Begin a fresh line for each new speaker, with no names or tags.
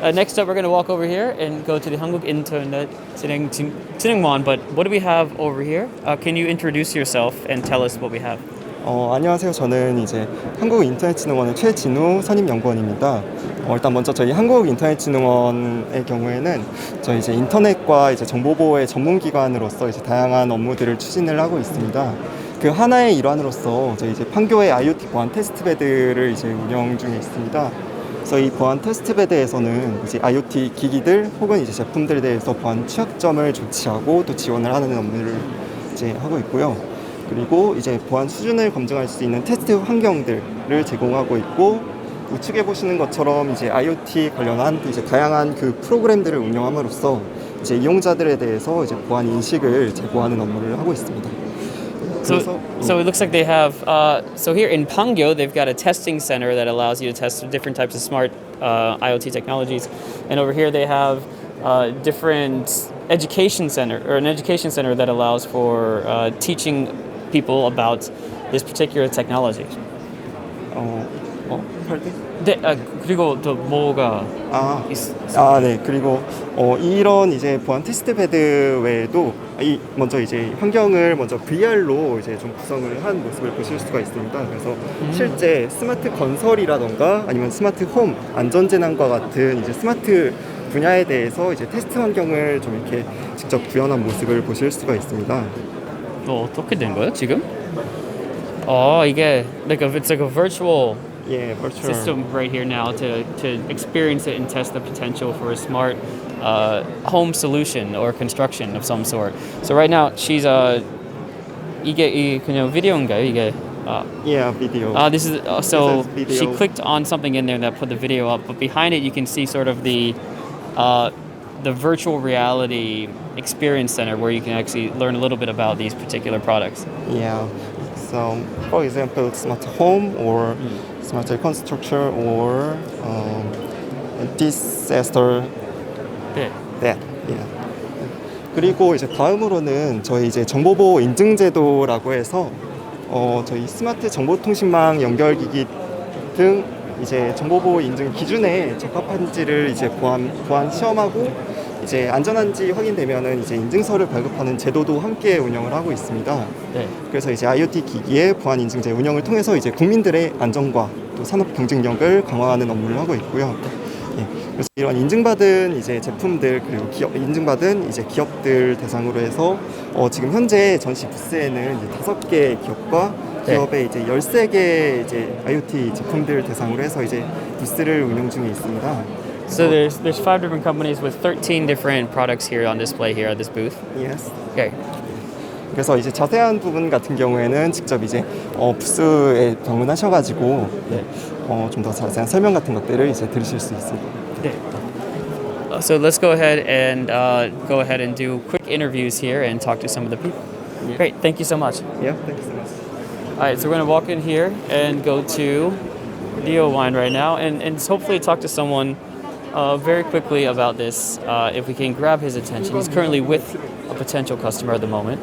Uh, next up, we're going to walk over here and go to the Internet Jineng- Jin- Jinengwon. But what do we have over here? Uh, can you introduce yourself and tell us what we have?
어, 안녕하세요. 저는 이제 한국인터넷진흥원의 최진우 선임연구원입니다. 어, 일단 먼저 저희 한국인터넷진흥원의 경우에는 저희 이제 인터넷과 이제 정보보호의 전문기관으로서 이제 다양한 업무들을 추진을 하고 있습니다. 그 하나의 일환으로서 저희 이제 판교의 IoT 보안 테스트베드를 이제 운영 중에 있습니다. 이 보안 테스트베드에서는 이제 IoT 기기들 혹은 이제 제품들에 대해서 보안 취약점을 조치하고 또 지원을 하는 업무를 이제 하고 있고요. 그리고 이제 보안 수준을 검증할 수 있는 테스트 환경들을 제공하고 있고 우측에 보시는 것처럼 이제 IoT 관련한 이제 다양한 그 프로그램들을 운영함으로써 이제 이용자들에 대해서 이제 보안 인식을 제공하는 업무를 하고 있습니다.
So, so, it looks like they have. Uh, so here in Pangyo, they've got a testing center that allows you to test different types of smart uh, IoT technologies, and over here they have uh, different education center or an education center that allows for uh, teaching people about this particular technology.
Oh. 어, 팔대?
네, 아, 그리고 또 뭐가
아,
있,
아, 네. 그리고 어, 이런 이제 보안 테스트 베드 외에도 이 먼저 이제 환경을 먼저 VR로 이제 좀 구성을 한 모습을 보실 수가 있습니다. 그래서 실제 스마트 건설이라던가 아니면 스마트 홈 안전 재난과 같은 이제 스마트 분야에 대해서 이제 테스트 환경을 좀 이렇게 직접 구현한 모습을 보실 수가 있습니다.
또 어떻게 된 거예요 지금? 어 이게 like a, it's like a virtual
예, virtual.
system right here now to, to experience it and test the potential for a smart uh, home solution or construction of some sort. So right now she's uh 이게 이 그냥 비디오인가요 이게? Uh,
예, 비디오.
uh, this is uh, so
This is
she
video.
clicked on something in there that put the video up, but behind it you can see sort of the uh, the virtual reality experience center where you can actually learn a little bit about these particular products.
Yeah. So, for example, smart home or Smart construction or um, disaster
네.
that. Yeah. 그리고 이제 다음으로는 저희 이제 정보보호 인증제도라고 해서 어, 저희 스마트 정보통신망 연결기기 등 이제 정보보호 인증 기준에 적합한지를 이제 보안 보안 시험하고 이제 안전한지 확인되면은 이제 인증서를 발급하는 제도도 함께 운영을 하고 있습니다.
네.
그래서 이제 IoT 기기의 보안 인증제 운영을 통해서 이제 국민들의 안전과 또 산업 경쟁력을 강화하는 업무를 하고 있고요. 예, 그래서 이런 인증받은 이제 제품들 그리고 기업 인증받은 이제 기업들 대상으로 해서 어, 지금 현재 전시 부스에는 이제 다섯 개 기업과
네.
기업의 이제 13개 이제 IoT 제품들 대상으로 해서 이제 부스를 운영 중에 있습니다.
So there's there's five different companies with 13 different products here on display here at this booth.
Yes.
Okay.
그래서 이제 자세한 부분 같은 경우에는 직접 이제 어, 부스에 방문하셔가지고 네, 어, 좀 더 자세한 설명 같은 것들을 이제 들으실 수 있습니다.
Uh, So let's go ahead and uh, go ahead and do quick interviews here and talk to some of the people. Great, thank you so much.
Yeah, thank you so much.
All right, so we're gonna walk in here and go to Neo Wine right now, and and hopefully talk to someone uh, very quickly about this. Uh, if we can grab his attention, he's currently with a potential customer at the moment.